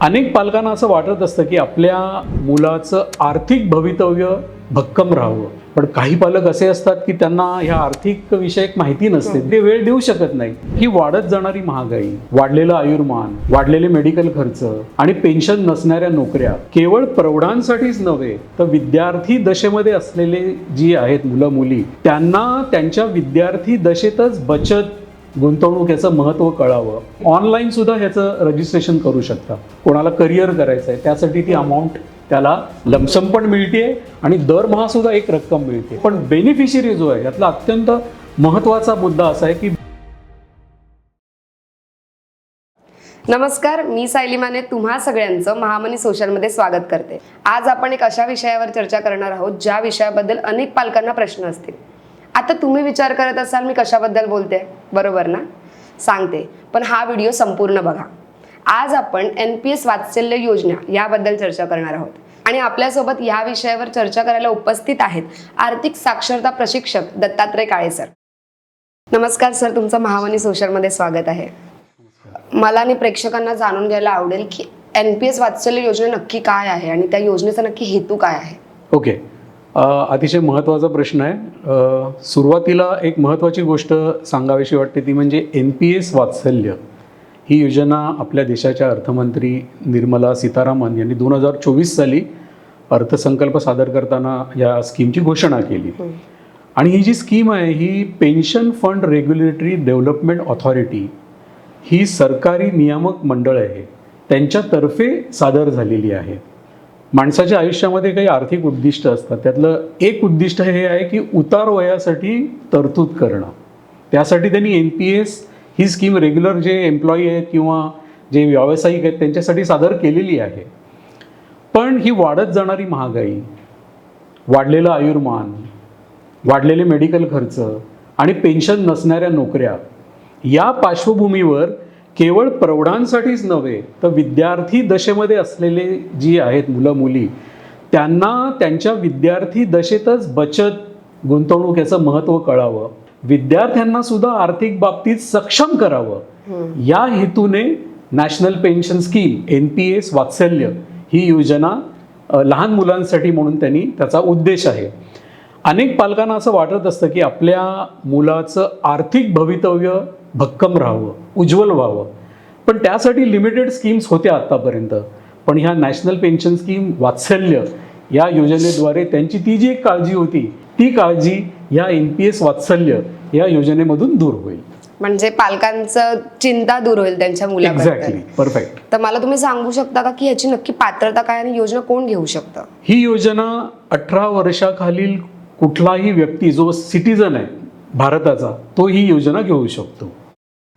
अनेक पालकांना असं वाटत असतं की आपल्या मुलाचं आर्थिक भवितव्य भक्कम राहावं. पण काही पालक असे असतात की त्यांना ह्या आर्थिक विषयक माहिती नसते ते वेळ देऊ शकत नाही. ही वाढत जाणारी महागाई वाढलेलं आयुर्मान वाढलेले मेडिकल खर्च आणि पेन्शन नसणाऱ्या नोकऱ्या केवळ प्रौढांसाठीच नव्हे तर विद्यार्थी दशेमध्ये असलेले जी आहेत मुलं मुली त्यांना त्यांच्या विद्यार्थी दशेतच बचत गुंतवणूक याचं महत्त्व कळावं. ऑनलाईन सुद्धा ह्याचं रजिस्ट्रेशन करू शकता. कोणाला करिअर करायचं आहे त्यासाठी ती अमाऊंट त्याला लमसम पण मिळते आणि दरमहा सुद्धा एक रक्कम मिळते पण बेनिफिशियरी जो आहे यातला अत्यंत महत्त्वाचा मुद्दा असा आहे की नमस्कार मी सायली माने. तुम्हा सगळ्यांचं महामनी सोशलमध्ये स्वागत करते. आज आपण एक अशा विषयावर चर्चा करणार आहोत ज्या विषयाबद्दल अनेक पालकांना प्रश्न असतील. आता तुम्ही विचार करत असाल मी कशाबद्दल बोलते? बरोबर ना? सांगते. पण हा व्हिडिओ संपूर्ण बघा. आज आपण एन पी एस वात्सल्य योजना याबद्दल चर्चा करणार आहोत. आणि आपल्यासोबत या विषयावर चर्चा करायला उपस्थित आहेत आर्थिक साक्षरता प्रशिक्षक दत्तात्रय काळे सर. नमस्कार सर तुमचं महावानी सोशलमध्ये स्वागत आहे. मला आणि प्रेक्षकांना जाणून घ्यायला आवडेल की एन पी एस वात्सल्य योजना नक्की काय आहे आणि त्या योजनेचा नक्की हेतू काय आहे? Okay okay. अतिशय महत्त्वाचा प्रश्न आहे. सुरुवातीला एक महत्त्वाची गोष्ट सांगावीशी वाटते ती म्हणजे एन पी एस वात्सल्य ही योजना आपल्या देशाच्या अर्थमंत्री निर्मला सीतारामन यांनी दोन हजार चोवीस साली अर्थसंकल्प सादर करताना या स्कीमची घोषणा केली. आणि ही जी स्कीम आहे ही pension fund regulatory development authority ही सरकारी नियामक मंडळ आहे. त्यांच्यातर्फे सादर झालेली आहे. माणसाच्या आयुष्यामध्ये काही आर्थिक उद्दिष्ट असतात. त्यातलं एक उद्दिष्ट हे आहे की उतार वयासाठी तरतूद करणं. त्यासाठी त्यांनी एन पी एस ही स्कीम रेग्युलर जे एम्प्लॉई आहेत किंवा जे व्यावसायिक आहेत त्यांच्यासाठी सादर केलेली आहे. पण ही वाढत जाणारी महागाई वाढलेलं आयुर्मान वाढलेले मेडिकल खर्च आणि पेन्शन नसणाऱ्या नोकऱ्या या पार्श्वभूमीवर केवळ प्रौढांसाठीच नव्हे तर विद्यार्थी दशेमध्ये असलेले जी आहेत मुलं मुली त्यांना त्यांच्या विद्यार्थी दशेतच बचत गुंतवणूक याचं महत्त्व कळावं. विद्यार्थ्यांना सुद्धा आर्थिक बाबतीत सक्षम करावं. या हेतूने national pension scheme N P S वात्सल्य ही योजना लहान मुलांसाठी म्हणून त्यांनी त्याचा उद्देश आहे. अनेक पालकांना असं वाटत असतं की आपल्या मुलाचं आर्थिक भवितव्य भक्कम राहावं उज्ज्वल व्हावं. पण त्यासाठी लिमिटेड स्कीम्स होत्या आत्तापर्यंत पण ह्या नॅशनल पेन्शन स्कीम वात्सल्य या योजनेद्वारे त्यांची ती जी एक काळजी होती ती काळजी या एन पी एस वात्सल्य या योजनेमधून दूर होईल. म्हणजे पालकांचं चिंता दूर होईल त्यांच्या मुलाबद्दल. एक्झॅक्टली परफेक्ट तर मला तुम्ही सांगू शकता का की याची नक्की पात्रता काय आणि योजना कोण घेऊ शकतं? ही योजना अठरा वर्षाखालील कुठलाही व्यक्ती जो सिटीजन आहे भारताचा तो ही योजना घेऊ शकतो.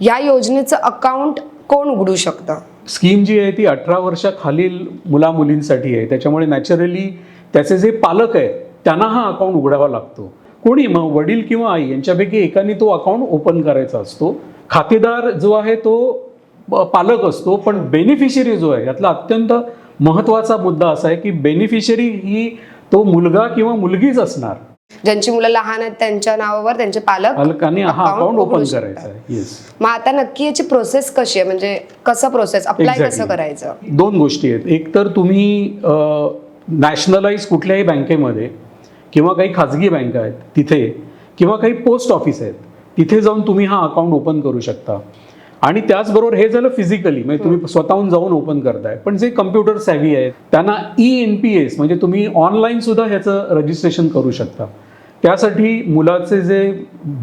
या योजनेचं अकाउंट कोण उघडू शकतं? स्कीम जी आहे ती अठरा वर्षाखालील मुला मुलींसाठी आहे. त्याच्यामुळे नॅचरली त्याचे जे पालक आहेत त्यांना हा अकाउंट उघडावा लागतो. कोणी? मग वडील किंवा आई यांच्यापैकी एकाने तो अकाउंट ओपन करायचा असतो. खातेदार जो आहे तो पालक असतो पण बेनिफिशियरी जो आहे यातला अत्यंत महत्त्वाचा मुद्दा असा आहे की बेनिफिशियरी ही तो मुलगा किंवा मुलगीच असणार. ज्यांची मुलं लहान आहेत त्यांच्या नावावर त्यांचे पालक पालकांनी हा अकाउंट ओपन. करायचा आहे. येस मग आता नक्की याची प्रोसेस कशी आहे? म्हणजे कसं प्रोसेस अप्लाय Exactly. कसं करायचं? दोन गोष्टी आहेत. एक तर तुम्ही नॅशनलाइज कुठल्याही बँकेमध्ये किंवा काही खाजगी बँका आहेत तिथे किंवा काही पोस्ट ऑफिस आहेत तिथे जाऊन तुम्ही हा अकाउंट ओपन करू शकता. आणि त्याचबरोबर हे झालं फिजिकली म्हणजे तुम्ही स्वतःहून जाऊन ओपन करताय. पण जे कम्प्युटर सॅव्ही आहेत त्यांना ई एन पी एस म्हणजे तुम्ही ऑनलाईन सुद्धा ह्याचं रजिस्ट्रेशन करू शकता. त्यासाठी मुलाचे जे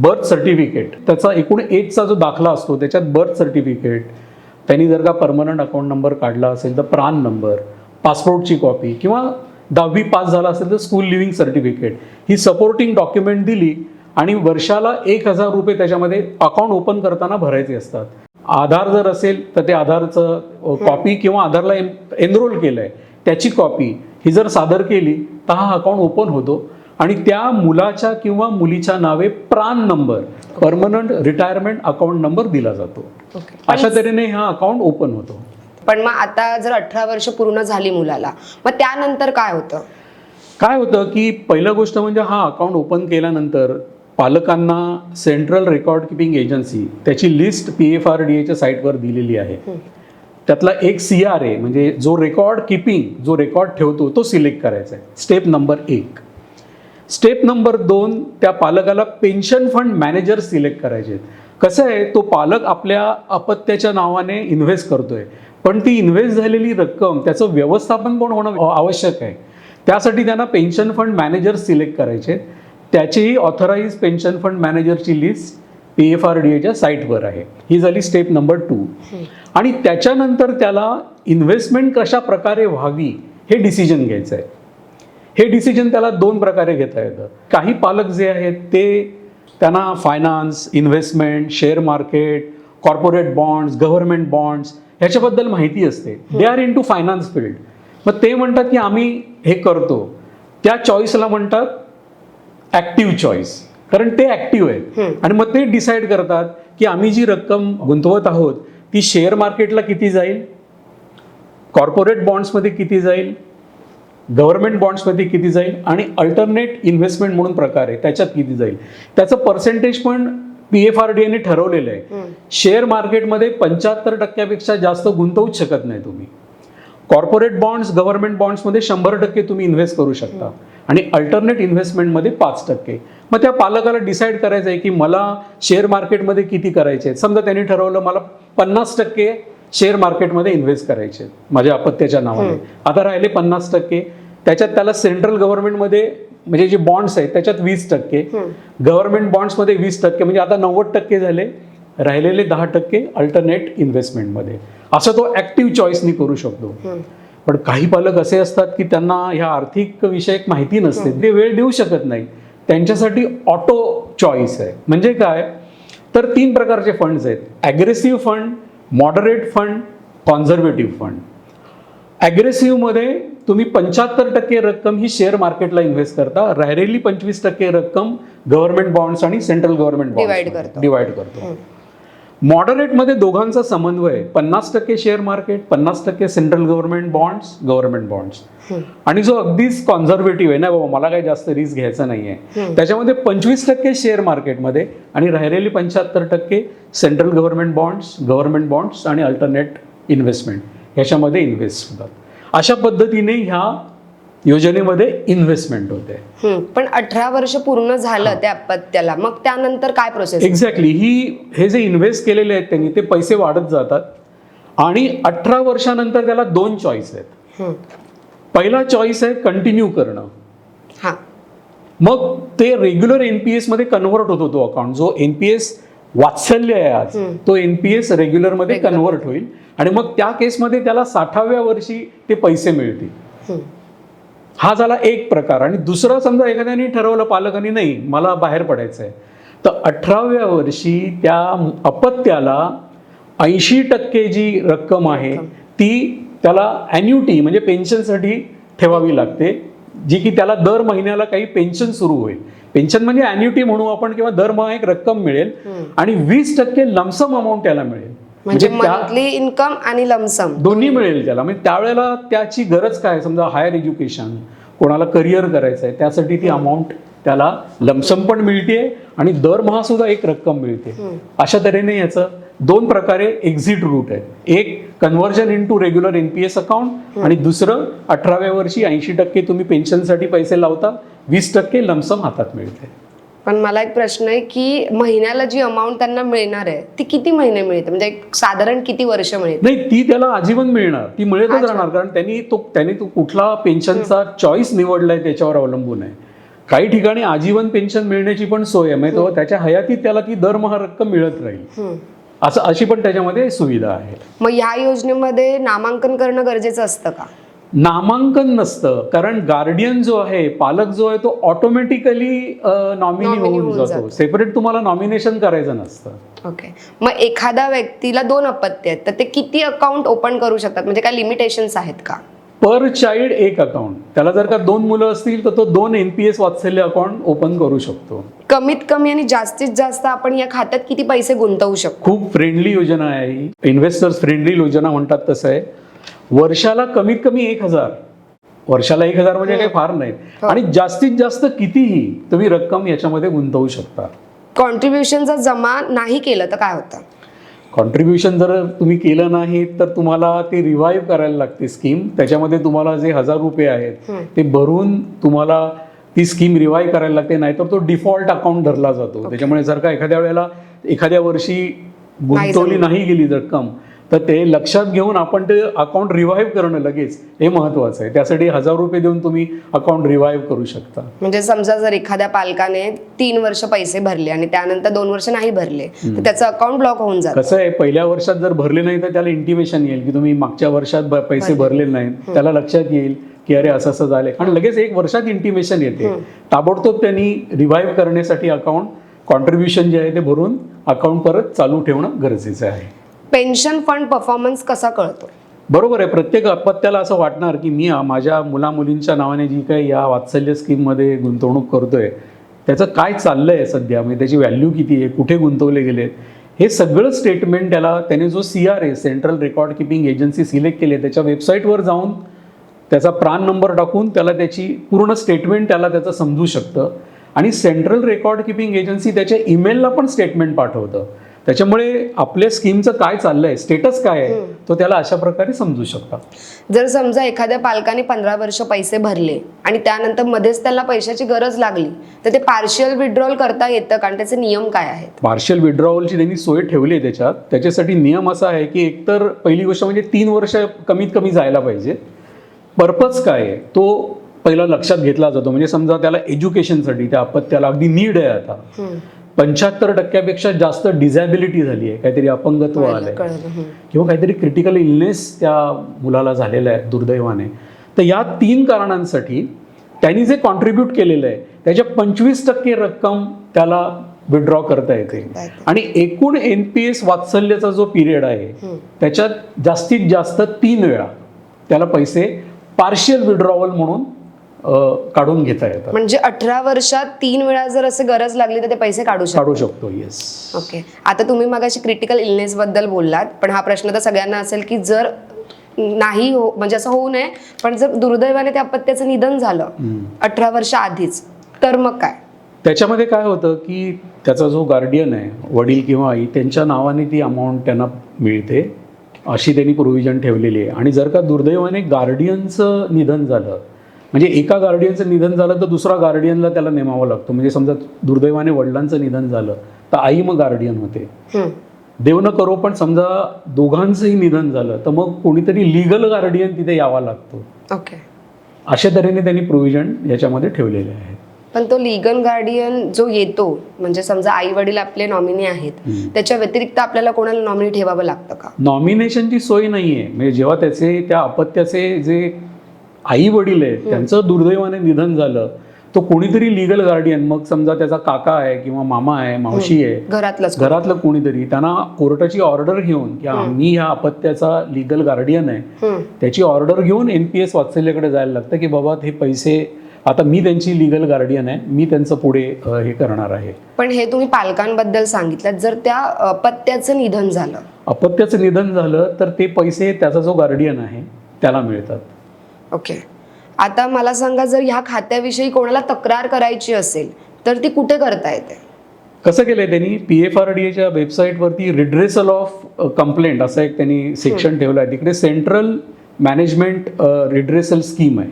बर्थ सर्टिफिकेट त्याचा एकूण एजचा जो दाखला असतो त्याच्यात बर्थ सर्टिफिकेट त्यांनी जर का परमनंट अकाउंट नंबर काढला असेल तर प्रान नंबर पासपोर्टची कॉपी किंवा दहावी पास झाला असेल तर स्कूल लिव्हिंग सर्टिफिकेट ही सपोर्टिंग डॉक्युमेंट दिली आणि वर्षाला एक हजार रुपये त्याच्यामध्ये अकाउंट ओपन करताना भरायचे असतात. आधार जर असेल तर ते आधारचं कॉपी किंवा आधारला एनरोल केलं आहे त्याची कॉपी ही जर सादर केली तर हा अकाउंट ओपन होतो. आणि त्या मुलाच्या किंवा मुलीच्या नावे PRAN number permanent retirement account number दिला जातो. अशा तऱ्हेने हा अकाउंट ओपन होतो. पण मग आता जर अठरा वर्ष पूर्ण झाली मुलाला मग त्यानंतर काय होतं? काय होतं की पहिलं गोष्ट म्हणजे हा अकाउंट ओपन केल्यानंतर पालकांना सेंट्रल रेकॉर्ड किपिंग एजन्सी त्याची list P F R D एच्या साईटवर दिलेली आहे. त्यातला एक सी आर ए म्हणजे जो रेकॉर्ड किपिंग जो रेकॉर्ड ठेवतो तो सिलेक्ट करायचा आहे. स्टेप नंबर एक. स्टेप नंबर दोन त्या पालकाला पेन्शन फंड मॅनेजर सिलेक्ट करायचे आहेत. कसं आहे तो पालक आपल्या अपत्याच्या नावाने इन्व्हेस्ट करतोय. पण ती इन्व्हेस्ट झालेली रक्कम त्याचं व्यवस्थापन पण होणं आवश्यक आहे. त्यासाठी त्यांना पेन्शन फंड मॅनेजर सिलेक्ट करायचे आहेत. त्याचीही authorise pension fund मॅनेजरची list P F R D एच्या साईटवर आहे. ही झाली स्टेप नंबर टू आणि त्याच्यानंतर त्याला इन्व्हेस्टमेंट कशा प्रकारे व्हावी हे डिसिजन घ्यायचं आहे. हे डिसिजन त्याला दोन प्रकारे घेता येतं. काही पालक जे आहेत ते त्यांना finance investment share market corporate bonds government bonds ह्याच्याबद्दल माहिती असते. They are into finance field मग ते म्हणतात की आम्ही हे करतो. त्या चॉईसला म्हणतात ॲक्टिव्ह चॉईस कारण ते ॲक्टिव्ह आहेत. आणि मग ते डिसाईड करतात की आम्ही जी रक्कम गुंतवत आहोत ती शेअर मार्केटला किती जाईल? कॉर्पोरेट बॉन्ड्समध्ये किती जाईल? गव्हर्नमेंट बॉन्ड्समध्ये किती जाईल? आणि अल्टरनेट इन्व्हेस्टमेंट म्हणून प्रकार आहे त्याच्यात किती जाईल? त्याचं पर्सेंटेज पण पी एफ आर डी एने ठरवलेलं आहे. शेअर मार्केटमध्ये पंच्याहत्तर टक्क्यापेक्षा जास्त गुंतवूच शकत नाही तुम्ही. कॉर्पोरेट बॉन्ड्स गव्हर्नमेंट बॉन्ड्समध्ये शंभर टक्के तुम्ही इन्व्हेस्ट करू शकता. आणि अल्टरनेट इन्व्हेस्टमेंटमध्ये पाच टक्के. मग त्या पालकाला डिसाईड करायचं आहे की मला शेअर मार्केटमध्ये किती करायचे आहेत? समजा त्यांनी ठरवलं मला पन्नास टक्के शेअर मार्केटमध्ये इन्व्हेस्ट करायचे आहेत माझ्या अपत्याच्या नावाने. आता राहिले पन्नास टक्के. त्याच्यात त्याला सेंट्रल गव्हर्नमेंटमध्ये म्हणजे जे बॉन्ड्स आहेत त्याच्यात वीस टक्के. गव्हर्नमेंट बॉन्ड्समध्ये वीस टक्के म्हणजे आता नव्वद टक्के झाले. राहिलेले दहा टक्के अल्टरनेट इन्व्हेस्टमेंटमध्ये असं तो ऍक्टिव्ह चॉईसनी करू शकतो. पण काही पालक असे असतात की त्यांना ह्या आर्थिक विषयक माहिती नसते ते वेळ देऊ शकत नाही त्यांच्यासाठी ऑटो चॉईस आहे. म्हणजे काय? तर तीन प्रकारचे फंड्स आहेत. Aggressive fund moderate fund conservative fund. ॲग्रेसिव्हमध्ये तुम्ही पंच्याहत्तर टक्के रक्कम ही शेअर मार्केटला इन्व्हेस्ट करता. राहिलेली पंचवीस टक्के रक्कम गव्हर्नमेंट बॉन्ड्स आणि सेंट्रल गव्हर्नमेंट करतो. डिवाइड करतो. मॉडरेटमध्ये दोघांचा समन्वय आहे. पन्नास टक्के शेअर मार्केट पन्नास टक्के central government bonds government bonds आणि जो अगदीच कॉन्झर्वेटिव्ह आहे ना बाबा मला काही जास्त रिस्क घ्यायचं नाहीये. त्याच्यामध्ये पंचवीस टक्के शेअर मार्केटमध्ये आणि राहिलेली पंच्याहत्तर टक्के central government bonds government bonds आणि अल्टरनेट इन्व्हेस्टमेंट ह्याच्यामध्ये इन्व्हेस्ट होतात. अशा पद्धतीने ह्या योजनेमध्ये इन्व्हेस्टमेंट होते. पण अठरा वर्ष पूर्ण झालं त्या अपत्याला मग त्यानंतर काय प्रोसेस एक्झॅक्टली ही हे जे इन्व्हेस्ट केलेले आहेत त्यांनी ते पैसे वाढत जातात. आणि अठरा वर्षानंतर त्याला दोन चॉईस आहेत. पहिला चॉईस आहे कंटिन्यू करणं. हा. मग ते रेग्युलर एनपीएसमध्ये कन्व्हर्ट होतो तो अकाउंट जो एनपीएस वात्सल्य आहे आज तो एनपीएस रेग्युलरमध्ये. कन्व्हर्ट होईल. आणि मग त्या केसमध्ये त्याला साठाव्या वर्षी ते पैसे मिळतील. हा झाला एक प्रकार. आणि दुसरा समजा एखाद्याने ठरवलं पालकांनी नाही मला बाहेर पडायचं आहे तर अठराव्या वर्षी त्या अपत्याला ऐंशी टक्के जी रक्कम आहे ती त्याला अॅन्युटी म्हणजे पेन्शनसाठी ठेवावी लागते जी की त्याला दर महिन्याला काही पेन्शन सुरू होईल. पेन्शन म्हणजे अॅन्युटी म्हणू आपण किंवा दरमहा एक रक्कम मिळेल आणि वीस टक्के लमसम अमाऊंट त्याला मिळेल. म्हणजे त्या- मंथली इन्कम आणि लमसम दोन्ही मिळेल त्याला. म्हणजे त्यावेळेला त्याची गरज काय? समजा हायर एज्युकेशन कोणाला करिअर करायचं आहे त्यासाठी ती अमाऊंट त्याला लमसम पण मिळते आणि दरमहा सुद्धा एक रक्कम मिळते. अशा तऱ्हेने याचं दोन प्रकारे एक्झिट रूट आहे एक conversion in to regular NPS account आणि दुसरं अठराव्या वर्षी ऐंशी टक्के तुम्ही पेन्शनसाठी पैसे लावता वीस टक्के लमसम हातात मिळते. पण मला एक प्रश्न आहे की महिन्याला जी अमाऊंट त्यांना मिळणार आहे ती किती महिने मिळते? म्हणजे एक साधारण किती वर्ष मिळते? नाही ती त्याला आजीवन मिळणार. ती मिळतच राहणार. कारण त्यांनी तो त्यांनी तो कुठला पेन्शनचा चॉईस निवडलाय त्याच्यावर अवलंबून आहे. काही ठिकाणी आजीवन पेन्शन मिळण्याची पण सोय आहे. म्हणजे तो त्याच्या हयातीत त्याला ती दरमहा रक्कम मिळत राहील. असं अशी पण त्याच्यामध्ये सुविधा आहे. मग ह्या योजनेमध्ये नामांकन करणं गरजेचं असतं का? नामांकन नसतं. कारण गार्डियन जो आहे पालक जो आहे तो ऑटोमॅटिकली नॉमिनी होऊन जातो. सेपरेट तुम्हाला नॉमिनेशन करायचं नसतं. ओके मग एखाद्या व्यक्तीला दोन अपत्य आहेत तर ते किती अकाउंट ओपन करू शकतात? म्हणजे काय लिमिटेशन्स आहेत का? पर चाइल्ड एक अकाउंट त्याला जर का दोन मुलं असतील तर तो दोन एनपीएस वात्सल्य अकाउंट ओपन करू शकतो. कमीत कमी आणि जास्तीत जास्त आपण या खात्यात किती पैसे गुंतवू शकतो? खूप फ्रेंडली योजना आहे इन्व्हेस्टर्स फ्रेंडली योजना म्हणतात तसं आहे. वर्षाला कमीत कमी एक हजार. वर्षाला एक हजार म्हणजे काही फार नाही हो. आणि जास्तीत जास्त कितीही तुम्ही रक्कम याच्यामध्ये गुंतवू शकता. कॉन्ट्रीब्युशन जर जमा नाही केलं तर काय होतं? कॉन्ट्रीब्युशन जर तुम्ही केलं नाही तर तुम्हाला ते रिवाईव्ह करायला लागते स्कीम त्याच्यामध्ये तुम्हाला जे हजार रुपये आहेत ते भरून तुम्हाला ती स्कीम रिवाईव्ह करायला लागते नाहीतर तो डिफॉल्ट अकाउंट धरला जातो. त्याच्यामुळे जर का एखाद्या वेळेला एखाद्या वर्षी गुंतवली नाही गेली रक्कम तर ते लक्षात घेऊन आपण ते अकाउंट रिवाईव्ह करणं लगेच हे महत्वाचं आहे. त्यासाठी हजार रुपये देऊन तुम्ही अकाउंट रिवाईव्ह करू शकता. म्हणजे समजा जर एखाद्या पालकाने तीन वर्ष पैसे भरले आणि त्यानंतर दोन वर्ष नाही भरले तर त्याचं अकाउंट ब्लॉक होऊन जातं. कसं आहे पहिल्या वर्षात जर भरले नाही तर त्याला इंटिमेशन येईल की तुम्ही मागच्या वर्षात पैसे भरले. नाहीत. त्याला लक्षात येईल की अरे असं असं झालंय. आणि लगेच एक वर्षात इंटिमेशन येते. ताबडतोब त्यांनी रिवाईव्ह करण्यासाठी अकाउंट कॉन्ट्रीब्युशन जे आहे ते भरून अकाउंट परत चालू ठेवणं गरजेचं आहे. पेन्शन फंड परफॉर्मन्स कसा कळतो? बरोबर आहे. प्रत्येक अपत्याला असं वाटणार की मी माझ्या मुला मुलींच्या नावाने जी काही या वात्सल्य स्कीममध्ये गुंतवणूक करतोय त्याचं काय चाललंय सध्या? म्हणजे त्याची व्हॅल्यू किती आहे? कुठे गुंतवले गेले हे सगळं स्टेटमेंट त्याला त्याने जो C R A central record keeping agency select केली आहे त्याच्या वेबसाईटवर जाऊन त्याचा प्राण नंबर टाकून त्याला त्याची पूर्ण स्टेटमेंट त्याला त्याचं समजू शकतं. आणि सेंट्रल रेकॉर्ड किपिंग एजन्सी त्याच्या ईमेलला पण स्टेटमेंट पाठवतं. त्याच्यामुळे आपल्या स्कीमचं काय चाललंय स्टेटस काय आहे तो त्याला अशा प्रकारे समजू शकता जर समजा एखाद्या पालकाने पंधरा वर्ष पैसे भरले आणि त्यानंतर मध्येच त्याला पैशाची गरज लागली तर ते पार्शियल विड्रॉल करता येतं कारण त्याचे नियम काय आहेत? पार्शियल विड्रॉवलची त्यांनी सोय ठेवली आहे त्याच्यात. त्याच्यासाठी नियम असा आहे की एकतर पहिली गोष्ट म्हणजे तीन वर्ष कमीत कमी जायला पाहिजे. पर्पज काय आहे? तो पहिला लक्षात घेतला जातो. म्हणजे समजा त्याला एज्युकेशनसाठी त्या अपत्याला अगदी नीड आहे आता. पंच्याहत्तर टक्क्यापेक्षा जास्त डिझॅबिलिटी झाली आहे. काहीतरी अपंगत्व आलंय. किंवा काहीतरी क्रिटिकल इलनेस त्या मुलाला झालेला आहे दुर्दैवाने. तर या तीन कारणांसाठी त्यांनी जे कॉन्ट्रीब्यूट केलेलं आहे त्याच्या पंचवीस टक्के रक्कम त्याला विड्रॉ करता येते. आणि एकूण एन पी एस वात्सल्याचा जो पिरियड आहे त्याच्यात जास्तीत जास्त तीन वेळा त्याला पैसे पार्शियल विड्रॉवल म्हणून काढून घेता येतात. म्हणजे अठरा वर्षात तीन वेळा जर असं गरज लागली तर ते पैसे काढू शकतो काढू शकतो येस ओके आता तुम्ही मगाशी क्रिटिकल इलनेस बद्दल बोललात पण हा प्रश्न तर सगळ्यांना असेल की जर नाही हो म्हणजे असं होऊ नये पण जर दुर्दैवाने त्या अपत्याचं निधन झालं अठरा वर्ष आधीच तर मग काय? त्याच्यामध्ये काय होतं की त्याचा जो गार्डियन आहे वडील किंवा आई त्यांच्या नावाने ती अमाऊंट त्यांना मिळते अशी त्यांनी प्रोव्हिजन ठेवलेली आहे. आणि जर का दुर्दैवाने गार्डियनचं निधन झालं म्हणजे एका गार्डियनचं निधन झालं तर दुसरा गार्डियनला त्याला नेमावं लागतो. म्हणजे समजा दुर्दैवाने वडिलांचं निधन झालं तर आई मग गार्डियन होते. देव न करो पण समजा दोघांचंही निधन झालं तर मग कोणीतरी लिगल गार्डियन तिथे यावा लागतो. ओके अशा तऱ्हेने त्यांनी प्रोव्हिजन याच्यामध्ये ठेवलेले आहेत पण तो लिगल गार्डियन जो येतो म्हणजे समजा आई वडील आपले नॉमिनी आहेत त्याच्या व्यतिरिक्त आपल्याला कोणाला नॉमिनी ठेवावं लागतं का? नॉमिनेशनची सोय नाही आहे म्हणजे जेव्हा त्याचे त्या अपत्याचे जे आई वडील आहेत त्यांचं दुर्दैवाने निधन झालं. तो कोणीतरी लिगल गार्डियन मग समजा त्याचा काका आहे किंवा मामा आहे मावशी आहे घरातलंच घरातलं कोणीतरी त्यांना कोर्टाची ऑर्डर घेऊन की आम्ही ह्या अपत्याचा लिगल गार्डियन आहे. त्याची ऑर्डर घेऊन एन पी एस वात्सल्यकडे जायला लागतं की बाबा हे पैसे आता मी त्यांची लिगल गार्डियन आहे मी त्यांचं पुढे हे करणार आहे. पण हे तुम्ही पालकांबद्दल सांगितलं जर त्या अपत्याचं निधन झालं. अपत्याचं निधन झालं तर ते पैसे त्याचा जो गार्डियन आहे त्याला मिळतात. ओके आता मला सांगा जर ह्या खात्याविषयी कोणाला तक्रार करायची असेल तर ती कुठे करता येते? कसं केलंय त्यांनी? पी एफ आर डी एच्या वेबसाईटवरती रिड्रेसल ऑफ कंप्लेंट असं एक त्यांनी सेक्शन ठेवलं आहे तिकडे सेंट्रल मॅनेजमेंट रिड्रेसल स्कीम आहे.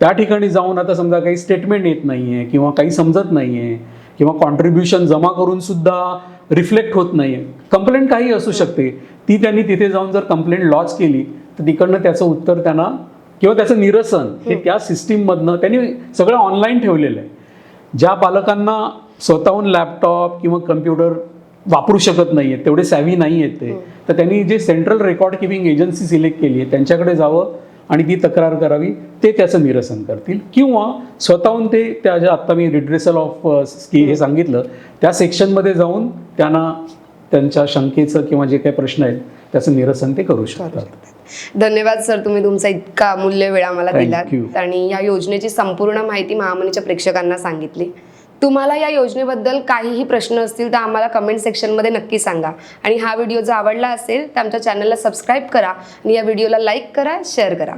त्या ठिकाणी जाऊन आता समजा काही स्टेटमेंट येत नाही आहे किंवा काही समजत नाही आहे किंवा कॉन्ट्रीब्युशन जमा करून सुद्धा रिफ्लेक्ट होत नाही आहे कंप्लेंट काही असू शकते. ती त्यांनी तिथे जाऊन जर कंप्लेंट लॉन्च केली तर तिकडनं त्याचं उत्तर त्यांना किंवा त्याचं निरसन हे त्या सिस्टीममधनं त्यांनी सगळं ऑनलाईन ठेवलेलं आहे. ज्या पालकांना स्वतःहून लॅपटॉप किंवा कम्प्युटर वापरू शकत नाही आहेत तेवढे सॅव्ही नाही आहेत ते तर त्यांनी जे central record keeping agency select केली आहे त्यांच्याकडे जावं आणि ती तक्रार करावी ते त्याचं निरसन करतील. किंवा स्वतःहून ते त्या ज्या आत्ता मी रिड्रेसल ऑफ स्की हे सांगितलं त्या सेक्शनमध्ये जाऊन त्यांना त्यांच्या शंकेचं किंवा जे काही प्रश्न आहेत त्याचं निरसन ते करू शकतात. धन्यवाद सर तुम्ही तुमचा इतका अमूल्य वेळ आम्हाला दिलात you. आणि या योजनेची संपूर्ण माहिती महामनीच्या प्रेक्षकांना सांगितली. तुम्हाला या योजनेबद्दल काहीही प्रश्न असतील तर आम्हाला कमेंट सेक्शनमध्ये नक्की सांगा. आणि हा व्हिडिओ जर आवडला असेल तर आमच्या चॅनलला सबस्क्राईब करा आणि या व्हिडिओला लाईक करा शेअर करा.